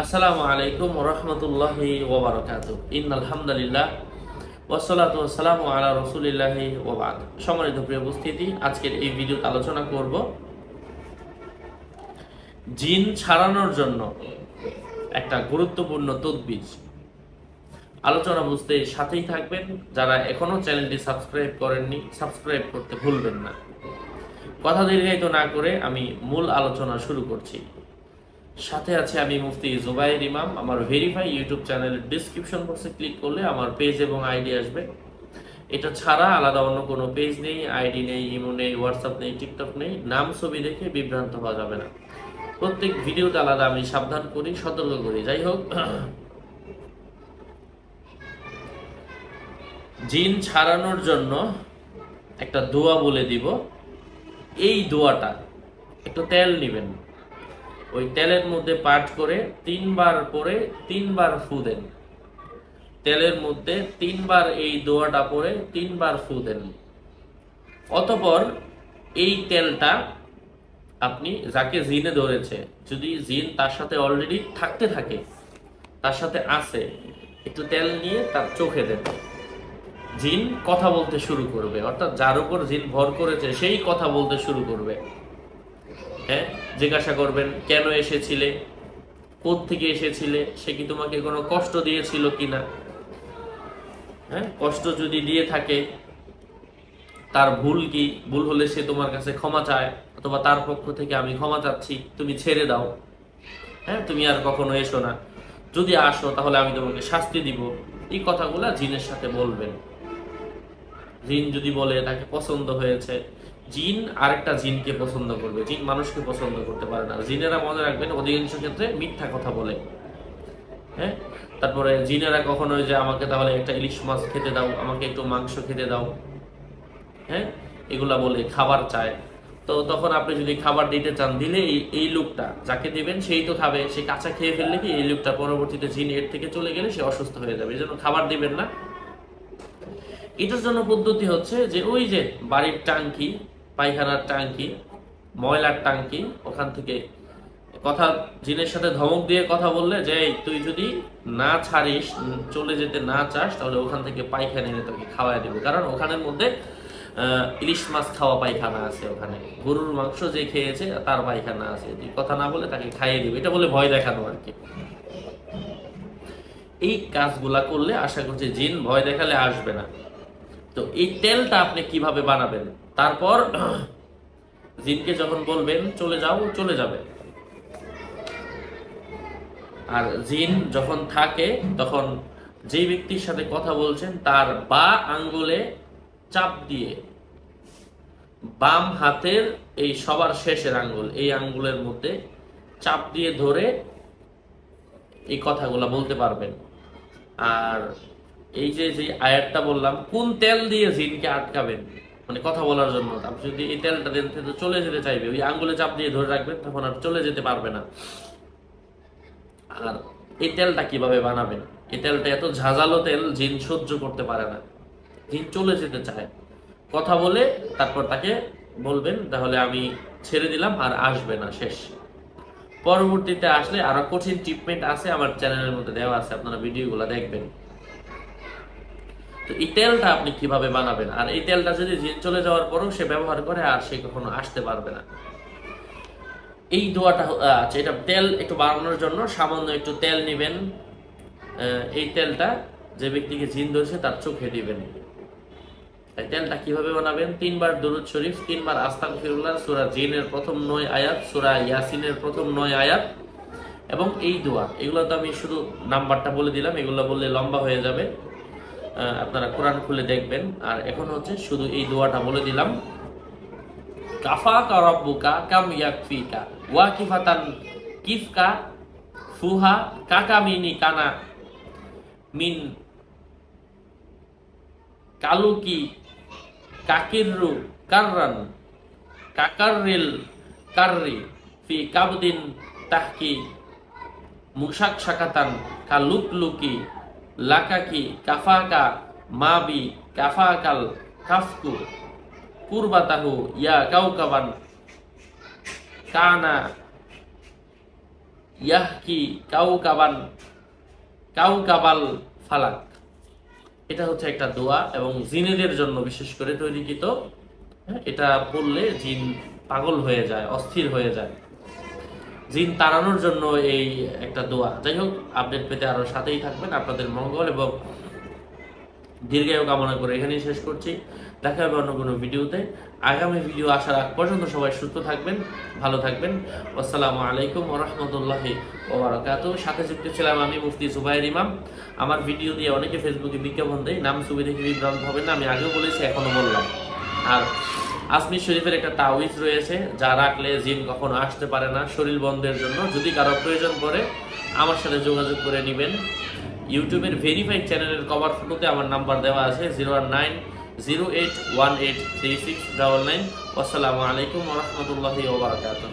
আসসালামু আলাইকুম রহমতুল্লাহি ওবরাকাত ইন আলহামদুলিল্লাহ ওয়াসালাতু ওয়াসালামু আলা রসুলিল্লাহি ওবাদ সম্মানিত প্রিয় উপস্থিতি, আজকের এই ভিডিওতে আলোচনা করব জিন ছাড়ানোর জন্য একটা গুরুত্বপূর্ণ তদবির। আলোচনা বুঝতে সাথেই থাকবেন। যারা এখনও চ্যানেলটি সাবস্ক্রাইব করেননি, সাবস্ক্রাইব করতে ভুলবেন না। কথা দীর্ঘায়িত না করে আমি মূল আলোচনা শুরু করছি। সাথে আছে আমি মুফতি জুবাইর ইমাম, আমার ভেরিফাই ইউটিউব চ্যানেলের ডিসক্রিপশন বক্সে ক্লিক করলে আমার পেজ এবং আইডি আসবে। এটা ছাড়া আলাদা অন্য কোনো পেজ নেই আইডি নেই ইমো নেই হোয়াটসঅ্যাপ নেই টিকটক নেই, নাম, ছবি দেখে বিভ্রান্ত হওয়া যাবে না। প্রত্যেক ভিডিওতে আলাদা আমি সাবধান করি, সতর্ক করি। যাই হোক, জিন ছাড়ানোর জন্য একটা দোয়া বলে দিব। এই দোয়াটা, একটু তেল নেবেন। ওই তেলের মধ্যে পাট করে তিনবার পরে তিনবার ফু দেন। তেলের মধ্যে তিনবার এই দোয়াটা পরে তিনবার ফু দেন। অতপর এই তেলটা আপনি যাকে জিনে ধরেছে, যদি জিন তার সাথে অলরেডি থাকতে থাকে, তার সাথে আছে, একটু তেল নিয়ে তার চোখে দেন। জিন কথা বলতে শুরু করবে, অর্থাৎ যার উপর জিন ভর করেছে, সেই কথা বলতে শুরু করবে। হ্যাঁ? জিজ্ঞাসা করবেন, কেন এসেছিলে? থেকে এসেছিলে? সে কি তোমাকে কোনো কষ্ট দিয়েছিল কিনা? হ্যাঁ কষ্ট যদি দিয়ে থাকে, তার ভুল কি? ভুল হলে সে তোমার কাছে ক্ষমা চায়, অথবা তার পক্ষ থেকে আমি ক্ষমা চাচ্ছি, তুমি ছেড়ে দাও। হ্যাঁ তুমি আর কখনো এসো না। যদি আসো, তাহলে আমি তোমাকে শাস্তি দিব। এই কথাগুলা জিনের সাথে বলবেন। জিন যদি বলে, তাকে পছন্দ হয়েছে। জিন আরেকটা জিনকে পছন্দ করবে, জিন মানুষকে পছন্দ করতে পারে না। জিনেরা মনে রাখবেন, অধিকাংশ ক্ষেত্রে মিথ্যা কথা বলে। হ্যাঁ? তারপরে জিনেরা কখনো যে আমাকে তাহলে একটা ইলিশ মাছ খেতে দাও, আমাকে একটু মাংস খেতে দাও। হ্যাঁ? এগুলা বলে, খাবার চায়। তো তখন আপনি যদি খাবার দিতে চান, দিলে এই লোকটা যাকে দেবেন, সেই তো খাবে। সে কাঁচা খেয়ে ফেললে কি এই লোকটা পরবর্তীতে জিন এর থেকে চলে গেলে সে অসুস্থ হয়ে যাবে। এই জন্য খাবার দিবেন না। এটার জন্য পদ্ধতি হচ্ছে যে ওই যে বাড়ির টাঙ্কি পায়খানার টাঙ্কি ময়লার টাঙ্কি ওখান থেকে কথা, জিনের সাথে ধমক দিয়ে কথা বললে যে তুই যদি না ছাড়িস, চলে যেতে না চাস, তাহলে ওখান থেকে পায়খানা এনে তোকে খাওয়াই দেবো। কারণ ওখানের মধ্যে ইলিশ মাছ খাওয়া পায়খানা আছে ওখানে। গরুর মাংস যে খেয়েছে, তার পায়খানা আছে। তুই কথা না বলে তাকে খাইয়ে দিবে। এটা বলে ভয় দেখানো আর কি। এই কাজগুলা করলে আশা করছি জিন ভয় দেখালে আসবে না। তো এই তেলটা আপনি কীভাবে বানাবেন? তারপর জিনকে যখন বলবেন, চলে যাও, চলে যাবে। আর জিন যখন থাকে, তখন যেই ব্যক্তির সাথে কথা বলছেন, তার বা আঙ্গুলে চাপ দিয়ে বাম হাতের এই সবার শেষের আঙ্গুল, এই আঙ্গুলের মধ্যে চাপ দিয়ে ধরে এই কথাগুলো বলতে পারবেন। আর এই যে যে আয়াতটা বললাম, কোন তেল দিয়ে জিনকে আটকাবেন? মানে কথা বলার জন্য। আপনি যদি এই তেলটা দেন চলে যেতে চাইবে। ওই আঙ্গুলে চাপ দিয়ে ধরে রাখবেন তখন আর চলে যেতে পারবে না। আর এই তেলটা কীভাবে বানাবেন? এই তেলটা এত ঝাঁঝালো তেল, জিন সহ্য করতে পারে না। জিন চলে যেতে চায়। কথা বলে তারপর তাকে বলবেন, তাহলে আমি ছেড়ে দিলাম আর আসবে না, শেষ। পরবর্তীতে আসলে আরও কঠিন ট্রিটমেন্ট আছে, আমার চ্যানেলের মধ্যে দেওয়া আছে, আপনারা ভিডিওগুলো দেখবেন। তো এই তেলটা আপনি কীভাবে বানাবেন? আর এই তেলটা যদি চলে যাওয়ার পরেও সে ব্যবহার করে আর সে কখনো আসতে পারবে না। এই দোয়াটা আহ, আচ্ছা এটা তেল একটু বানানোর জন্য সামান্য একটু তেল নেবেন। এই তেলটা যে ব্যক্তিকে জিন ধরেছে তার চোখে দিবেন। এই তেলটা কীভাবে বানাবেন? তিনবার দরুদ শরীফ তিনবার আস্তাক ফিরুল্লাহ সুরা জিনের প্রথম নয় আয়াত সুরা ইয়াসিনের প্রথম নয় আয়াত এবং এই দোয়া। এগুলো তো আমি শুধু নাম্বারটা বলে দিলাম এগুলো বললে লম্বা হয়ে যাবে। আপনারা কোরআন খুলে দেখবেন। আর এখন হচ্ছে শুধু এই দোয়াটা বলে দিলাম। কাফাকা রব্বুকা কাম ইয়াকফিকা, ওয়াকিফাতান কিফকা, ফুহা কাকামিনি কানা মিন কালুকি কাকিরু কাররান কাকাররিল কাররি ফি কাবদিন তাহকি মুশাক শাকাতান কালুকলুকি লাকাকি কাফাকা মাবি কাফাকাল কাফকু কুরবাতাহু ইয়া কাউকাবান কানা ইয়াহ কি কাউ কাবান কাউ কাবাল ফালাক। এটা হচ্ছে একটা দোয়া এবং জিনেদের জন্য বিশেষ করে তৈরিকৃত। হ্যাঁ, এটা পড়লে জিন পাগল হয়ে যায় অস্থির হয়ে যায়। জিন তাড়ানোর জন্য এই একটা দোয়া। যাই হোক আপডেট পেতে আরও সাথেই থাকবেন। আপনাদের মঙ্গল এবং দীর্ঘায়ু কামনা করে এখানেই শেষ করছি। দেখা হবে অন্য কোনো ভিডিওতে। আগামী ভিডিও আসার আগ পর্যন্ত সবাই সুস্থ থাকবেন, ভালো থাকবেন। আসসালামু আলাইকুম ওরহমতুল্লাহি ওবরাকাতু। সাথে যুক্ত ছিলাম আমি মুফতি সুবাইর ইমাম। আমার ভিডিও দিয়ে অনেকে ফেসবুকে বিজ্ঞাপন দেয়। নাম ছবি দেখে বিভ্রান্ত হবেন না। আমি আগেও বলেছি, এখনও বললাম। আর আজমির শরীফের একটা তাওয়িজ রয়েছে, যা রাখলে জিন কখনো আসতে পারে না শরীর বন্ধের জন্য। যদি কারও প্রয়োজন পড়ে, আমার সাথে যোগাযোগ করে নেবেন। ইউটিউবের ভেরিফাইড চ্যানেলের কভার ফটোতে আমার নাম্বার দেওয়া আছে zero nine zero eight one eight three six double nine আসসালামু আলাইকুম রহমতুল্লাহি ওবরাকাতুহ